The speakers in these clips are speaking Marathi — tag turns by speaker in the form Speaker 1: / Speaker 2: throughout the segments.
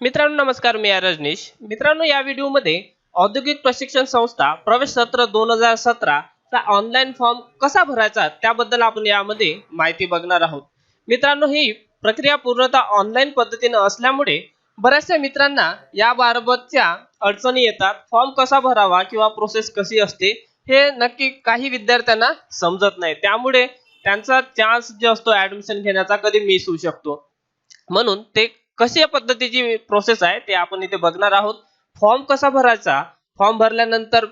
Speaker 1: मित्रांनो नमस्कार मी आहे रजनीश. मित्रांनो या व्हिडिओमध्ये औद्योगिक प्रशिक्षण संस्था प्रवेश सत्र दोन हजार सतरा चा ऑनलाईन फॉर्म कसा भरायचा त्याबद्दल आपण यामध्ये माहिती बघणार आहोत. मित्रांनो ही प्रक्रिया पूर्णतः ऑनलाईन पद्धतीने असल्यामुळे बऱ्याचशा मित्रांना याबाबतच्या अडचणी येतात. फॉर्म कसा भरावा किंवा प्रोसेस कशी असते हे नक्की काही विद्यार्थ्यांना समजत नाही. त्यामुळे त्यांचा चान्स जो असतो ऍडमिशन घेण्याचा कधी मिस होऊ शकतो. म्हणून ते कशी या पद्धतीची प्रोसेस आहे ते आपण इथे बघणार आहोत. फॉर्म कसा भरायचा? फॉर्म भरल्यानंतर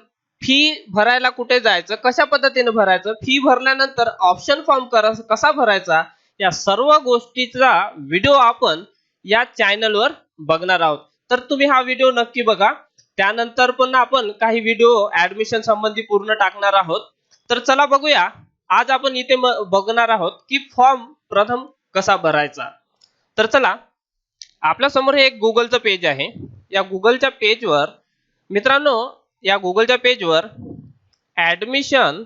Speaker 1: फी भरायला कुठे जायचं? कशा पद्धतीने भरायचं? फी भरल्यानंतर ऑप्शन फॉर्म कसा भरायचा? या सर्व गोष्टीचा व्हिडिओ आपण या चॅनलवर बघणार आहोत. तर तुम्ही हा व्हिडिओ नक्की बघा. त्यानंतर पण आपण काही व्हिडिओ ऍडमिशन संबंधी पूर्ण टाकणार आहोत. तर चला बघूया. आज आपण इथे बघणार आहोत की फॉर्म प्रथम कसा भरायचा. तर चला आपल्यासमोर हे एक गुगलचं पेज आहे. या गुगलच्या पेजवर मित्रांनो या गुगलच्या पेजवर ऍडमिशन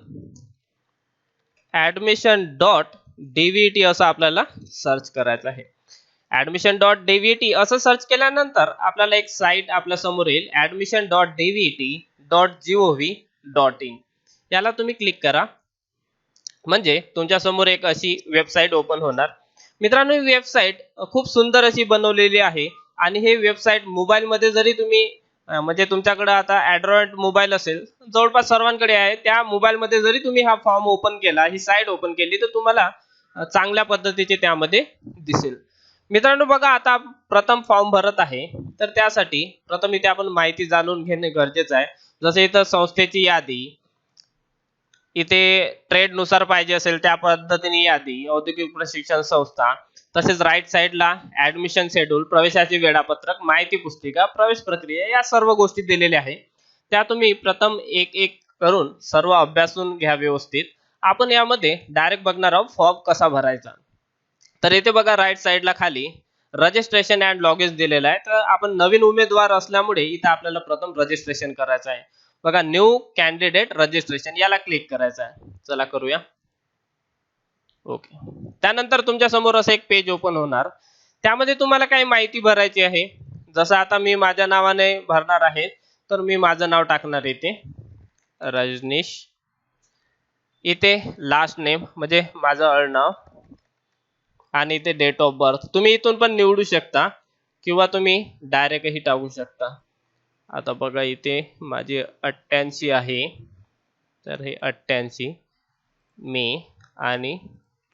Speaker 1: ऍडमिशन डॉट डीव्हीटी असं आपल्याला सर्च करायचं आहे. ऍडमिशन डॉट डीव्हीटी असं सर्च केल्यानंतर आपल्याला एक साईट आपल्यासमोर येईल. Admission dot DVT dot GOV dot in याला तुम्ही क्लिक करा. म्हणजे तुमच्यासमोर एक अशी वेबसाईट ओपन होणार. मित्रांनो ही वेबसाईट खूप सुंदर अशी बनवलेली आहे. आणि हे वेबसाईट मोबाईलमध्ये जरी तुम्ही म्हणजे तुमच्याकडे आता अँड्रॉइड मोबाईल असेल जवळपास सर्वांकडे आहे. त्या मोबाईलमध्ये जरी तुम्ही हा फॉर्म ओपन केला ही साईट ओपन केली तर तुम्हाला चांगल्या पद्धतीचे त्यामध्ये दिसेल. मित्रांनो बघा आता प्रथम फॉर्म भरत आहे. तर त्यासाठी प्रथम इथे आपण माहिती जाणून घेणे गरजेचं आहे. जसे इथं संस्थेची यादी इथे ट्रेडनुसार पाहिजे असेल त्या पद्धतीने यादी औद्योगिक प्रशिक्षण संस्था तसेच राईट साईडला ऍडमिशन शेड्यूल प्रवेशाचे वेळापत्रक माहिती पुस्तिका प्रवेश प्रक्रिया या सर्व गोष्टी दिलेल्या आहे. त्या तुम्ही प्रथम एक एक करून सर्व अभ्यासून घ्या व्यवस्थित. आपण यामध्ये डायरेक्ट बघणार आहोत फॉर्म कसा भरायचा. तर इथे बघा राईट साईडला खाली रजिस्ट्रेशन अँड लॉगेज दिलेला आहे. तर आपण नवीन उमेदवार असल्यामुळे इथे आपल्याला प्रथम रजिस्ट्रेशन करायचं आहे. बघा न्यू कॅन्डिडेट रजिस्ट्रेशन याला क्लिक करायचं आहे. चला करूया. ओके त्यानंतर तुमच्यासमोर असं एक पेज ओपन होणार. त्यामध्ये तुम्हाला काही माहिती भरायची आहे. जसं आता मी माझ्या नावाने भरणार आहे तर मी माझं नाव टाकणार इथे. रजनीश. इथे लास्ट नेम म्हणजे माझं अळनाव आणि इथे डेट ऑफ बर्थ तुम्ही इथून पण निवडू शकता किंवा तुम्ही डायरेक्टही टाकू शकता. आता बघा इथे माझी अठ्ठ्याऐंशी आहे. तर हे अठ्ठ्याऐंशी मे आणि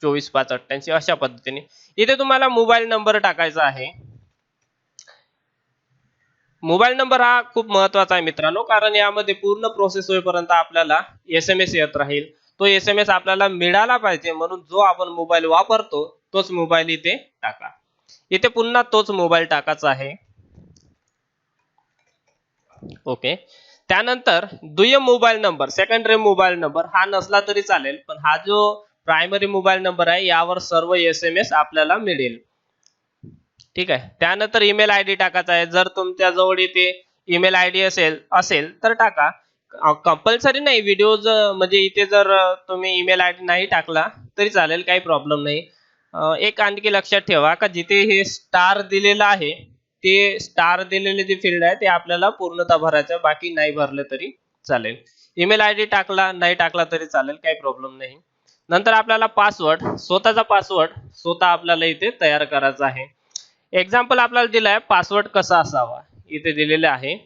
Speaker 1: चोवीस पाच अठ्ठ्याऐंशी अशा पद्धतीने. इथे तुम्हाला मोबाईल नंबर टाकायचा आहे. मोबाईल नंबर हा खूप महत्त्वाचा आहे मित्रांनो कारण यामध्ये पूर्ण प्रोसेस होईपर्यंत आपल्याला एस एम एस येत राहील. तो एस एम एस आपल्याला मिळाला पाहिजे म्हणून जो आपण मोबाईल वापरतो तोच मोबाईल इथे टाका. इथे पुन्हा तोच मोबाईल टाकायचा आहे. ओके. त्यानंतर दुय्यम mobile number secondary mobile number हा नसला तरी चालेल पण हा जो प्रायमरी मोबाईल नंबर आहे यावर सर्व एस एम एस आपल्याला मिळेल. ठीक आहे. त्यानंतर ईमेल आय डी टाकायचा आहे. जर तुमच्या जवळ इथे ईमेल आय डी असेल असेल तर टाका. कंपल्सरी नाही व्हिडिओ म्हणजे इथे जर तुम्ही ईमेल आय डी नाही टाकला तरी चालेल काही प्रॉब्लेम नाही. एक आणखी लक्षात ठेवा का जिथे हे स्टार दिलेलं आहे ते स्टार दिलेले जे फील्ड आहे ते आपल्याला पूर्णतः भरायचं बाकी नाही भरले तरी चालेल. ईमेल आय डी टाकला नाही टाकला तरी चालेल काही प्रॉब्लेम नाही. नंतर आपल्याला पासवर्ड स्वतःचा पासवर्ड स्वतः आपल्याला इथे तयार करायचा आहे. एक्झाम्पल आपल्याला दिलाय आहे पासवर्ड कसा असावा? इथे दिलेले आहे.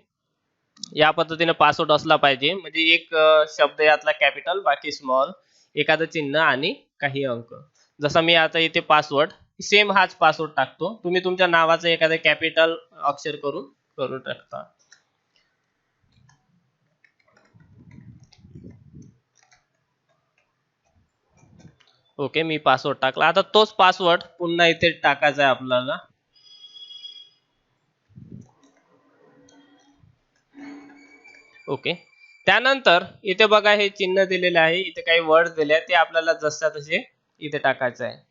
Speaker 1: या पद्धतीने पासवर्ड असला पाहिजे. म्हणजे एक शब्द यातला कॅपिटल बाकी स्मॉल एखादं चिन्ह आणि काही अंक. जसा मी आता इथे पासवर्ड सेम हाच पासवर्ड टाकतो. तुम्ही तुमच्या नावाचं एखादं कॅपिटल अक्षर करून करून टाकता. ओके मी पासवर्ड टाकला. आता तोच पासवर्ड पुन्हा इथे टाकायचा आहे आपल्याला. ओके त्यानंतर इथे बघा हे चिन्ह दिलेले आहे. इथे काही वर्ड दिले आहेत. ते आपल्याला जसं तसे इथे टाकायचं आहे.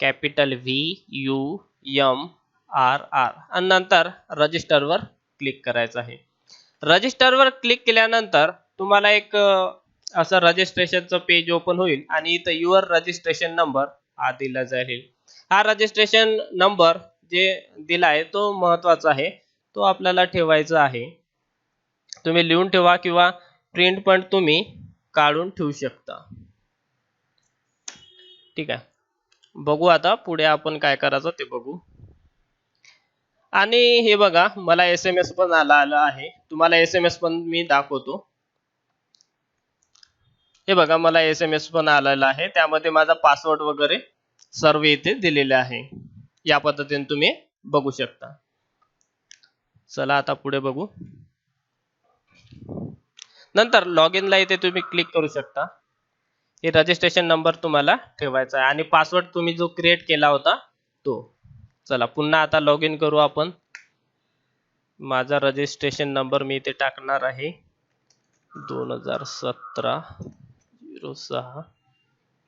Speaker 1: Capital V U M R R. आणि नंतर रजिस्टरवर क्लिक करायचं आहे. रजिस्टरवर क्लिक केल्यानंतर तुम्हाला एक असं रजिस्ट्रेशनचं पेज ओपन होईल आणि इथं युअर रजिस्ट्रेशन नंबर हा दिला जाईल. हा रजिस्ट्रेशन नंबर जे दिला आहे तो महत्त्वाचा आहे. तो आपल्याला ठेवायचा आहे. तुम्ही लिहून ठेवा किंवा प्रिंट पण तुम्ही काढून ठेवू शकता. ठीक आहे. बघू आता पुढे आपण काय करायचं ते बघू. आणि हे बघा मला एस एम एस पण आला आला आहे. तुम्हाला एस एम एस पण मी दाखवतो. हे बघा मला एस एम एस पण आलेला आहे. त्यामध्ये माझा पासवर्ड वगैरे सर्व इथे दिलेले आहे. या पद्धतीने तुम्ही बघू शकता. चला आता पुढे बघू. नंतर लॉग इनला इथे तुम्ही क्लिक करू शकता. हे रजिस्ट्रेशन नंबर तुम्हाला ठेवायचा आहे. आणि पासवर्ड तुम्ही जो क्रिएट केला होता तो. चला पुन्हा आता लॉग इन करू आपण. माझा रजिस्ट्रेशन नंबर मी इथे टाकणार आहे. दोन हजार सतरा झिरो सहा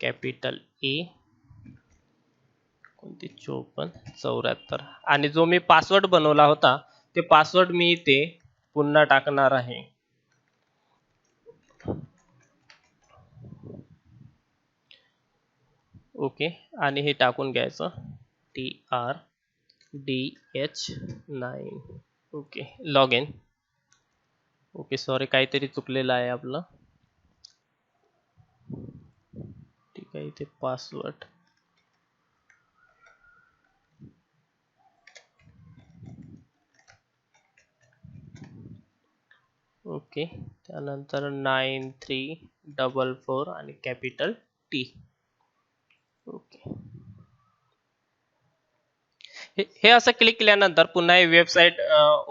Speaker 1: कॅपिटल ए e. कोणती? चोपन्न चौऱ्याहत्तर. आणि जो मी पासवर्ड बनवला होता ते पासवर्ड मी इथे पुन्हा टाकणार आहे. ओके. आणि हे टाकून घ्यायचं. T R D H nine okay. Log in okay sorry काहीतरी चुकलेलं आहे आपलं. ठीक आहे इथे पासवर्ड ओके. त्यानंतर नाईन थ्री डबल फोर आणि कॅपिटल टी ओके हे असं क्लिक केल्यानंतर पुन्हा ही वेबसाईट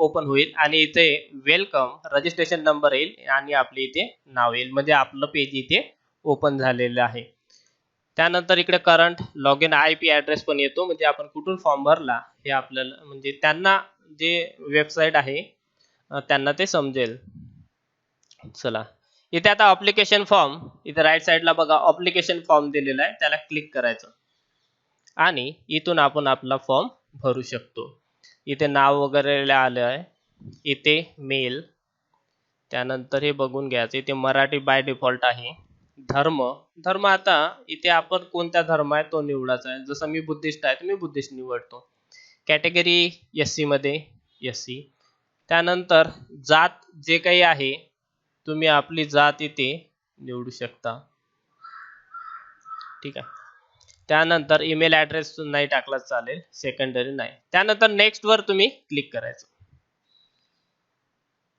Speaker 1: ओपन होईल आणि इथे वेलकम रजिस्ट्रेशन नंबर येईल आणि आपले इथे नाव येईल. म्हणजे आपलं पेज इथे ओपन झालेलं आहे. त्यानंतर इकडे current log in I P address पण येतो. म्हणजे आपण कुठून फॉर्म भरला हे आपल्याला म्हणजे त्यांना जे वेबसाईट आहे त्यांना ते समजेल. चला. इथे आता अप्लिकेशन फॉर्म इथे राईट साईडला बघा अप्लिकेशन फॉर्म दिलेला आहे. त्याला क्लिक करायचं. आणि इथून आपण आपला फॉर्म भरू शकतो. इथे नाव वगैरे आलं आहे. इथे मेल. त्यानंतर हे बघून घ्यायचं. इथे मराठी बाय डिफॉल्ट आहे. धर्म. धर्म आता इथे आपण कोणत्या धर्म आहे तो निवडायचा आहे. जसं मी बुद्धिस्ट आहे तर मी बुद्धिस्ट निवडतो. कॅटेगरी एसमध्ये एस सी त्यानंतर जात जे काही आहे तुम्ही आपली जात इथे निवडू शकता. ठीक आहे. त्यानंतर ईमेल ॲड्रेस नाही टाकला चालेल सेकंडरी नाही. त्यानंतर नेक्स्ट वर तुम्ही क्लिक करायचं.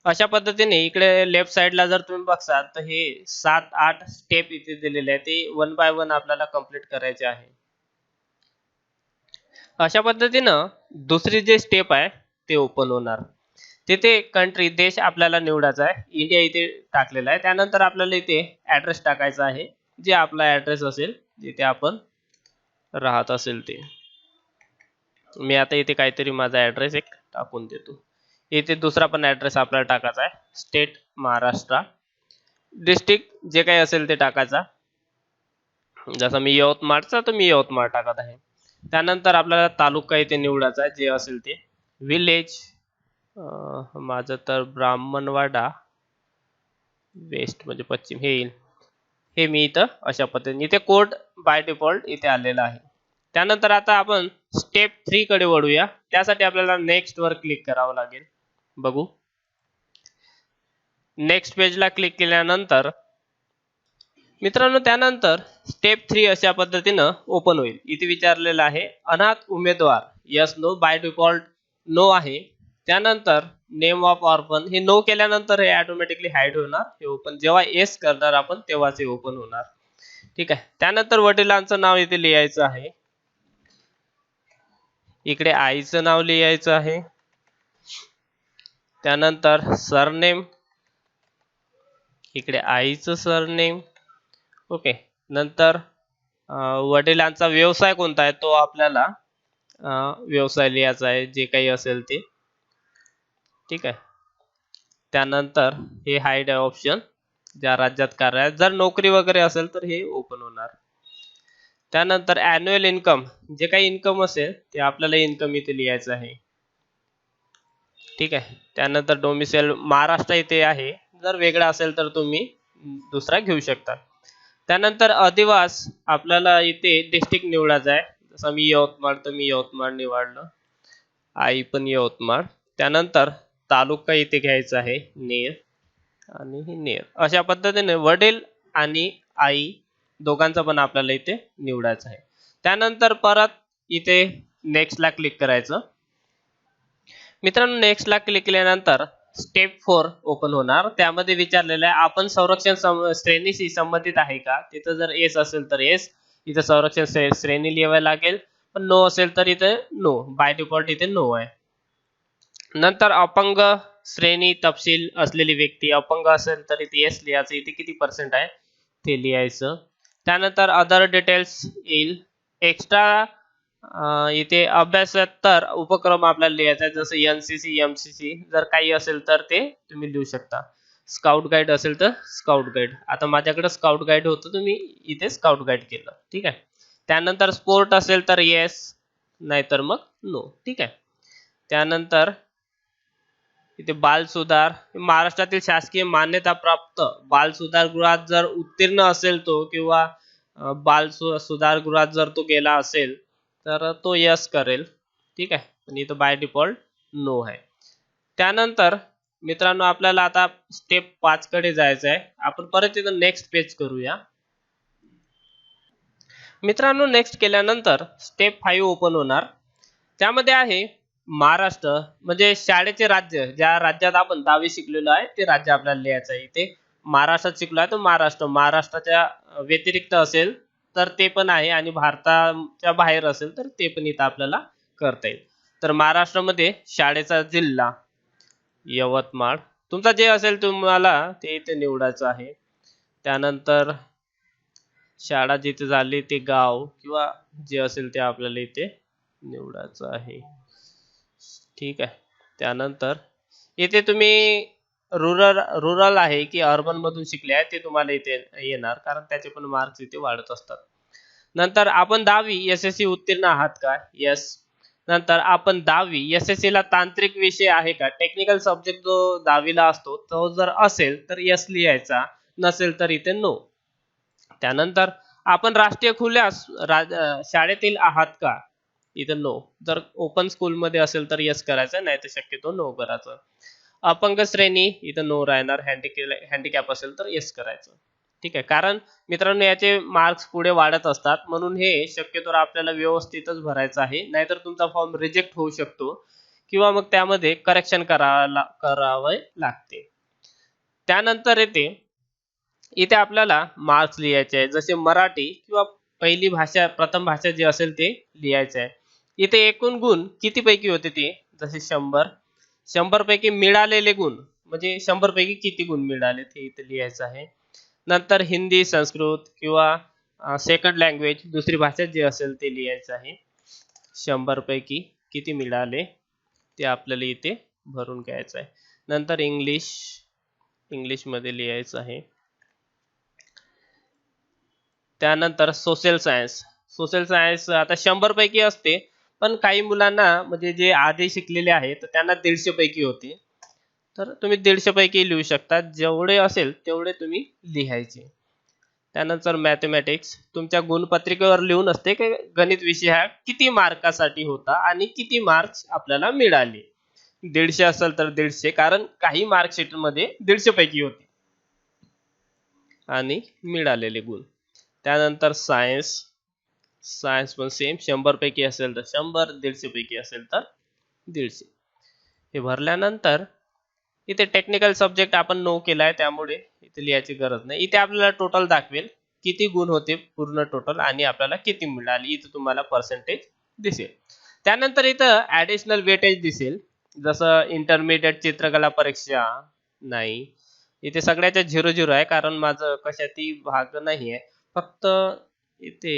Speaker 1: अशा पद्धतीने इकडे लेफ्ट साइडला जर तुम्ही बघसाल तर हे सात आठ स्टेप इथे दिलेले आहे ते वन बाय वन आपल्याला कंप्लीट करायचे आहे. अशा पद्धतीनं दुसरी जे स्टेप आहे ते ओपन होणार. तिथे कंट्री देश आपल्याला निवडायचा आहे. इंडिया इथे टाकलेला आहे. त्यानंतर आपल्याला इथे ॲड्रेस टाकायचा आहे. जे आपला ॲड्रेस असेल जिथे आपण राहत असेल ते. मी आता इथे काहीतरी माझा ॲड्रेस एक टाकून देतो. इथे दुसरा पण ॲड्रेस आपल्याला टाकायचा आहे. स्टेट महाराष्ट्र डिस्ट्रिक्ट जे काही असेल ते टाकायचा. जसं मी यवतमाळचा तर मी यवतमाळ टाकत आहे. त्यानंतर आपल्याला तालुका इथे निवडायचा आहे जे असेल ते. विलेज माझं तर ब्राह्मणवाडा वेस्ट म्हणजे पश्चिम हे येईल. हे मी इथं अशा पद्धतीने इथे कोड बाय डिफॉल्ट इथे आलेला आहे. त्यानंतर आता आपण स्टेप थ्री कडे वळूया. त्यासाठी आपल्याला नेक्स्ट वर क्लिक करावं लागेल. बघू. नेक्स्ट पेजला क्लिक केल्यानंतर मित्रांनो त्यानंतर स्टेप थ्री अशा पद्धतीनं ओपन होईल. इथे विचारलेलं आहे अनाथ उमेदवार yes no by default no आहे. त्यानंतर नेम ऑफ ऑर्फन हे नो केल्यानंतर हे ऑटोमॅटिकली हाईड होणार. हे ओपन जेव्हा एस करणार आपण तेव्हाच हे ओपन होणार. ठीक आहे? त्यानंतर वडिलांचं नाव इथे लिहायचं आहे. इकडे आईचं नाव लिहायचं आहे. त्यानंतर सरनेम इकडे आईचं सरनेम ओके नंतर वडिलांचा व्यवसाय कोणता आहे? तो आपल्याला व्यवसाय लिहायचा आहे. जे काही असेल ते. ठीक आहे. त्यानंतर हे हाईड आहे ऑप्शन ज्या राज्यात कार्य जर नोकरी वगैरे असेल तर हे ओपन होणार. त्यानंतर अॅन्युअल इन्कम जे काही इन्कम असेल ते आपल्याला इन्कम इथे लिहायचं आहे. ठीक आहे. त्यानंतर डोमिसेल महाराष्ट्र इथे आहे. जर वेगळा असेल तर तुम्ही दुसरा घेऊ शकता. त्यानंतर अधिवास आपल्याला इथे डिस्ट्रिक्ट निवडायचा आहे. जसं मी यवतमाळ तर मी यवतमाळ निवडलं. आई पण यवतमाळ. त्यानंतर तालुका इथे घ्यायचा आहे नेर. आणि हे नेर. अशा पद्धतीने वडील आणि आई दोघांचा पण आपल्याला इथे निवडायचं आहे. त्यानंतर परत इथे नेक्स्टला क्लिक करायचं. मित्रांनो नेक्स्टला क्लिक केल्यानंतर स्टेप फोर ओपन होणार. त्यामध्ये विचारलेलं आहे आपण संरक्षण श्रेणीशी संबंधित आहे का? तिथं जर एस असेल तर एस इथं संरक्षण श्रेणी लिहावी लागेल. पण नो असेल तर इथे नो बाय डिफॉल्ट इथे नो आहे. नंतर अपंग श्रेणी तपशील असलेली व्यक्ती अपंग असेल तर इथे एस लिहायचं. इथे किती पर्सेंट आहे? ते लिहायचं. त्यानंतर अदर डिटेल्स येईल. एक्स्ट्रा इथे अभ्यासोत्तर उपक्रम आपल्याला लिहायचा आहे. जसं N C C M C C जर काही असेल तर ते तुम्ही लिहू शकता. स्काउट गाईड असेल तर स्काउट गाईड आता माझ्याकडे स्काउट गाईड होतं तुम्ही इथे स्काउट गाईड केलं. ठीक आहे? त्यानंतर स्पोर्ट असेल तर येस नाहीतर मग नो ठीक आहे? त्यानंतर इथे बाल सुधार. महाराष्ट्रातील शासकीय मान्यता प्राप्त बाल सुधारगृहात जर उत्तीर्ण असेल तो किंवा बाल सु सुधारगृहात जर तो गेला असेल तर तो यस करेल. ठीक आहे? पण इथं बाय डिफॉल्ट नो आहे. त्यानंतर मित्रांनो आपल्याला आता स्टेप पाच कडे जायचं आहे आपण परत इथं नेक्स्ट पेज करूया. मित्रांनो नेक्स्ट केल्यानंतर स्टेप फाईव्ह ओपन होणार. त्यामध्ये आहे महाराष्ट्र म्हणजे शाळेचे राज्य ज्या राज्यात आपण दहावी शिकलेलो आहे ते राज्य आपल्याला लिहायचं आहे. इथे महाराष्ट्रात शिकलो आहे तर महाराष्ट्र. महाराष्ट्राच्या व्यतिरिक्त असेल तर ते पण आहे आणि भारताच्या बाहेर असेल तर ते पण इथं आपल्याला करता येईल. तर महाराष्ट्रामध्ये शाळेचा जिल्हा यवतमाळ. तुमचा जे असेल तुम्हाला ते इथे निवडायचं आहे. त्यानंतर शाळा जिथे झाली ते गाव किंवा जे असेल ते आपल्याला इथे निवडायचं आहे. ठीक आहे. त्यानंतर इथे तुम्ही रुरल रुरल आहे की अर्बन मधून शिकले आहे ते तुम्हाला इथे येणार कारण त्याचे पण मार्क्स इथे वाढत असतात. नंतर आपण दहावी एस एस सी उत्तीर्ण आहात का? यस नंतर आपण दहावी एस एस सी ला तांत्रिक विषय आहे का? टेक्निकल सब्जेक्ट जो दहावीला असतो तो जर असेल तर यस लिहायचा नसेल तर इथे नो त्यानंतर आपण राष्ट्रीय खुल्या शाळेतील आहात का? इथं नो जर ओपन स्कूलमध्ये असेल तर यस करायचं नाही तर शक्यतो नो करायचं. अपंग श्रेणी इथं नो राहणार हँडिके हँडिकॅप असेल तर येस करायचं. ठीक आहे? कारण मित्रांनो याचे मार्क्स पुढे वाढत असतात. म्हणून हे शक्यतो आपल्याला व्यवस्थितच भरायचं आहे. नाहीतर तुमचा फॉर्म रिजेक्ट होऊ शकतो. किंवा मग त्यामध्ये करेक्शन करावा करावे लागते. त्यानंतर येते इथे आपल्याला मार्क्स लिहायचे आहे जसे मराठी किंवा पहिली भाषा प्रथम भाषा जी असेल ते लिहायचं आहे. इथे एकूण गुण किती पैकी होते ते? जसे शंभर. शंभर पैकी मिळालेले गुण म्हणजे शंभर पैकी किती गुण मिळाले ते इथे लिहायचं आहे. नंतर हिंदी संस्कृत किंवा सेकंड लँग्वेज दुसरी भाषा जी असेल ते लिहायचं आहे. शंभर पैकी किती मिळाले ते आपल्याला इथे भरून घ्यायचं आहे. नंतर इंग्लिश इंग्लिशमध्ये लिहायचं आहे. त्यानंतर सोशल सायन्स सोशल सायन्स आता शंभर पैकी असते. पण काही मुलांना म्हणजे जे आधी शिकलेले आहेत तर त्यांना दीडशे पैकी होते. तर तुम्ही दीडशे पैकी लिहू शकता. जेवढे असेल तेवढे तुम्ही लिहायचे. त्यानंतर मॅथमॅटिक्स तुमच्या गुणपत्रिकेवर लिहून असते की गणित विषय हा किती मार्कासाठी होता आणि किती मार्क्स आपल्याला मिळाले. दीडशे असेल तर दीडशे कारण काही मार्कशीटमध्ये दीडशे पैकी होते. आणि मिळालेले गुण. त्यानंतर सायन्स सायन्स पण सेम शंभर पैकी असेल तर शंभर दीडशे पैकी असेल तर दीडशे. हे भरल्यानंतर इथे टेक्निकल सब्जेक्ट आपण नो केला आहे त्यामुळे इथे लिहायची गरज नाही. इथे आपल्याला टोटल दाखवेल किती गुण होते पूर्ण टोटल आणि आपल्याला किती मिळाली. इथे तुम्हाला पर्सेंटेज दिसेल. त्यानंतर इथं ऍडिशनल वेटेज दिसेल. जसं इंटरमिडिएट चित्रकला परीक्षा नाही. इथे सगळ्याच्या झिरो झिरो आहे कारण माझं कशातही भाग नाही आहे फक्त इथे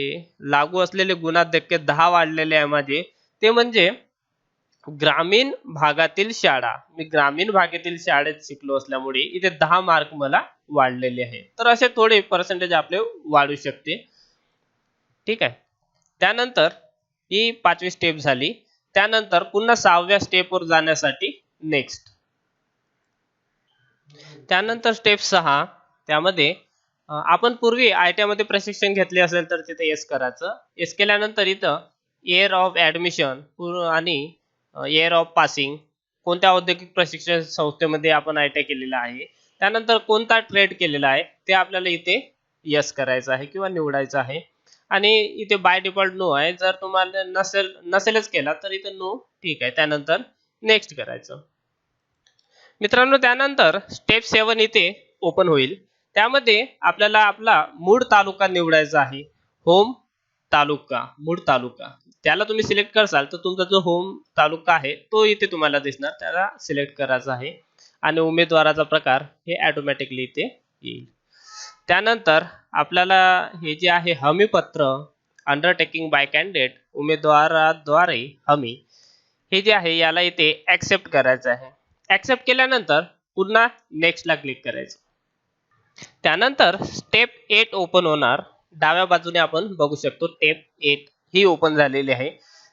Speaker 1: लागू असलेले गुणाधिक्य दहा वाढलेले आहे माझे. ते म्हणजे ग्रामीण भागातील शाळा. मी ग्रामीण भागातील शाळेत शिकलो असल्यामुळे इथे दहा मार्क मला वाढलेले आहे तर असे थोडे पर्सेंटेज आपले वाढू शकते. ठीक आहे. त्यानंतर ही पाचवी स्टेप झाली. त्यानंतर पुन्हा सहाव्या स्टेपवर जाण्यासाठी नेक्स्ट त्यानंतर स्टेप सहा. त्यामध्ये आपण पूर्वी आयमध्ये प्रशिक्षण घेतले असेल तर तिथे येस करायचं. येस केल्यानंतर इथं इयर ऑफ ऍडमिशन आणि इयर ऑफ पासिंग कोणत्या औद्योगिक प्रशिक्षण संस्थेमध्ये आपण आय टी केलेला आहे त्यानंतर कोणता ट्रेड केलेला आहे ते आपल्याला इथे यस करायचं आहे किंवा निवडायचं आहे. आणि इथे बाय डिफॉल्ट नो आहे. जर तुम्हाला नसेल नसेलच केला तर इथे नो ठीक आहे. त्यानंतर नेक्स्ट करायचं. मित्रांनो त्यानंतर स्टेप सेवन इथे ओपन होईल. त्यामध्ये आपल्याला आपला मूळ तालुका निवडायचा आहे. होम तालुका मूळ तालुका. त्याला तुम्ही सिलेक्ट करसाल तर तुमचा जो होम तालुका आहे तो इथे तुम्हाला दिसणार. त्याला सिलेक्ट करायचा आहे. आणि उमेदवाराचा प्रकार हे ऑटोमॅटिकली इथे येईल. त्यानंतर आपल्याला हे जे आहे हमीपत्र अंडरटेकिंग बाय कॅन्डिडेट उमेदवाराद्वारे हमी हे जे आहे याला इथे ऍक्सेप्ट करायचं आहे. ऍक्सेप्ट केल्यानंतर पुन्हा नेक्स्टला क्लिक करायचं. त्यानंतर स्टेप एट ओपन होणार. डाव्या बाजूने आपण बघू शकतो स्टेप एट ही ओपन झालेली आहे.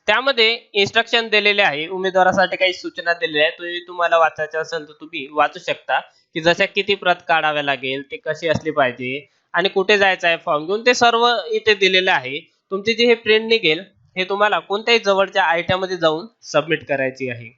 Speaker 1: त्यामध्ये इन्स्ट्रक्शन दिलेले आहे. उमेदवारासाठी काही सूचना दिलेल्या आहेत. तुम्ही तुम्हाला वाचायचं असेल तर तुम्ही वाचू शकता. की जशा किती प्रत काढाव्या लागेल ते कशी असली पाहिजे आणि कुठे जायचं आहे फॉर्म घेऊन ते सर्व इथे दिलेले आहे. तुमची जे हे प्रिंट निघेल हे तुम्हाला कोणत्याही जवळच्या आयट्यामध्ये जाऊन सबमिट करायची आहे.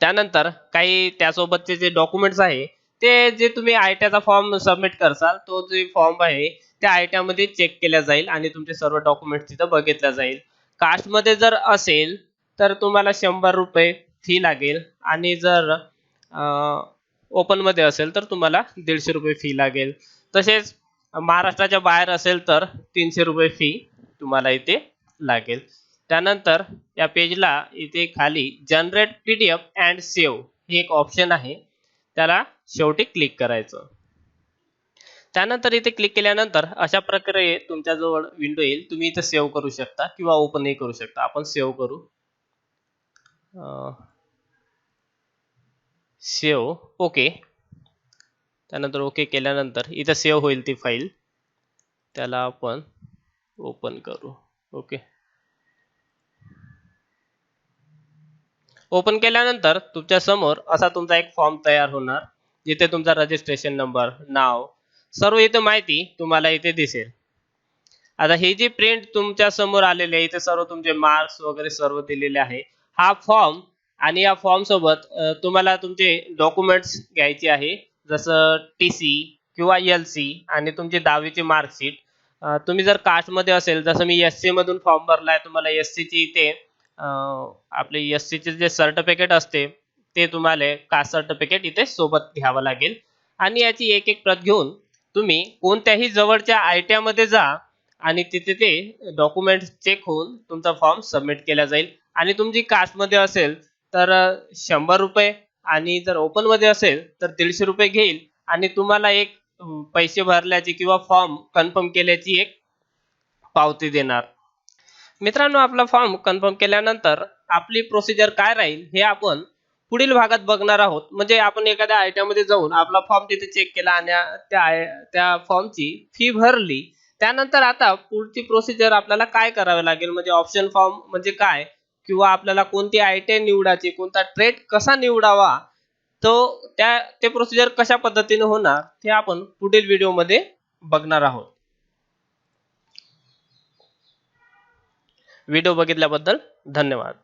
Speaker 1: त्यानंतर काही त्यासोबतचे जे डॉक्युमेंट्स आहे ते जे तुम्ही आयट्याचा फॉर्म सबमिट करसाल तो जे फॉर्म आहे त्या आयट्यामध्ये चेक केला जाईल आणि तुमचे सर्व डॉक्युमेंट तिथं बघितल्या जाईल. कास्टमध्ये जर असेल तर तुम्हाला शंभर रुपये फी लागेल आणि जर ओपनमध्ये असेल तर तुम्हाला दीडशे रुपये फी लागेल. तसेच महाराष्ट्राच्या बाहेर असेल तर तीनशे रुपये फी तुम्हाला इथे लागेल. त्यानंतर या पेजला इथे खाली generate P D F and save हे एक ऑप्शन आहे. त्याला शेवटी क्लिक करायचं. त्यानंतर इथे क्लिक केल्यानंतर अशा प्रकारे तुमच्याजवळ विंडो येईल. तुम्ही इथे सेव्ह करू शकता किंवा ओपनही करू शकता. आपण सेव्ह करू. सेव्ह ओके त्यानंतर ओके केल्यानंतर इथं सेव्ह होईल ती फाईल त्याला आपण ओपन करू. ओके ओपन केल्यानंतर तुमच्यासमोर असा तुमचा एक फॉर्म तयार होणार. जिथे तुमचा रजिस्ट्रेशन नंबर नाव सर्व इथे माहिती तुम्हाला इथे दिसेल. आता ही जी प्रिंट तुमच्यासमोर आलेली आहे इथे सर्व तुमचे मार्क्स वगैरे सर्व दिलेले आहे. हा फॉर्म आणि या फॉर्म सोबत तुम्हाला तुमचे डॉक्युमेंट्स घ्यायचे आहे. जसं टी सी किंवा एल सी आणि तुमची दहावीची मार्कशीट तुम्ही जर कास्टमध्ये असेल जसं मी एस मधून फॉर्म भरलाय तुम्हाला एस ची इथे आपले एस चे जे सर्टिफिकेट असते ते तुम्हाला कास्ट सर्टिफिकेट इथे सोबत घ्यावं लागेल. आणि याची एक एक प्रत घेऊन तुम्ही कोणत्याही जवळच्या आयमध्ये जा आणि तिथे ते डॉक्युमेंट चेक होऊन तुमचा फॉर्म सबमिट केला जाईल. आणि तुमची कास्टमध्ये असेल तर शंभर रुपये आणि जर ओपनमध्ये असेल तर दीडशे रुपये घेईल. आणि तुम्हाला एक पैसे भरल्याची किंवा फॉर्म कन्फर्म केल्याची एक पावती देणार. मित्रांनो आपला फॉर्म कन्फर्म केल्यानंतर आपली प्रोसिजर काय राहील हे आपण पुढील भागात बघणार आहोत. म्हणजे आपण एखाद्या आयट्यामध्ये जाऊन आपला फॉर्म तिथे चेक केला आणि त्या आय- त्या फॉर्मची फी भरली. त्यानंतर आता पुढची प्रोसिजर आपल्याला काय करावे लागेल? म्हणजे ऑप्शन फॉर्म म्हणजे काय? किंवा आपल्याला कोणती आयटीआय निवडायची कोणता ट्रेड कसा निवडावा? तो त्या ते प्रोसिजर कशा पद्धतीने होणार? ते आपण पुढील व्हिडिओमध्ये बघणार आहोत. व्हिडिओ बघितल्याबद्दल धन्यवाद.